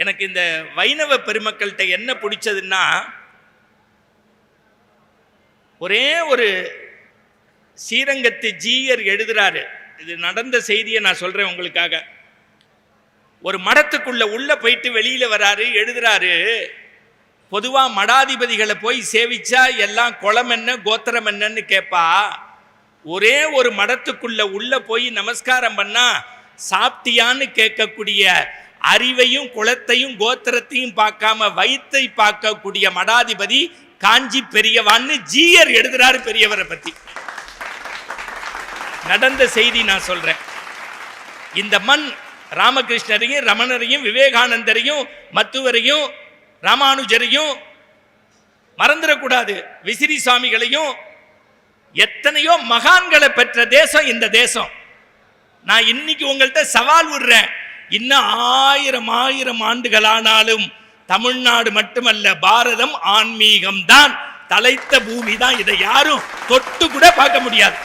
எனக்கு இந்த வைணவ பெருமக்கள்கிட்ட என்ன பிடிச்சதுன்னா ஒரே ஒரு ஸ்ரீரங்கத்து ஜீயர் எழுதுறாரு. இது நடந்த செய்தியை நான் சொல்றேன் உங்களுக்காக. ஒரு மடத்துக்குள்ள உள்ள போயிட்டு வெளியில வராரு எழுதுறாரு பொதுவா மடாதிபதிகளை போய் சேவிச்சா எல்லாம் குளம் என்ன கோத்திரம் என்னன்னு கேட்பா ஒரே ஒரு மடத்துக்குள்ள உள்ள போய் நமஸ்காரம் பண்ணா சாப்பிட்டியான்னு கேட்கக்கூடிய அறிவையும் குலத்தையும் கோத்திரத்தையும் பார்க்காம வயிற்றை பார்க்கக்கூடிய மடாதிபதி காஞ்சி பெரியவான்னு ஜீயர் எழுதுறாரு பெரியவரை பத்தி. நடந்த செய்தி நான் சொல்றேன். இந்த மண் ராமகிருஷ்ணரையும் ரமணரையும் விவேகானந்தரையும் மத்துவரையும் ராமானுஜரையும் மறந்துடக்கூடாது. விசிறி சுவாமிகளையும் எத்தனையோ மகான்களை பெற்ற தேசம் இந்த தேசம். நான் இன்னைக்கு உங்கள்கிட்ட சவால் விடுறேன். இன்னும் ஆயிரம் ஆயிரம் ஆண்டுகளானாலும் தமிழ்நாடு மட்டுமல்ல பாரதம் ஆன்மீகம் தான் தலைத்த பூமி தான் இதை யாரும் தொட்டு கூட பார்க்க முடியாது.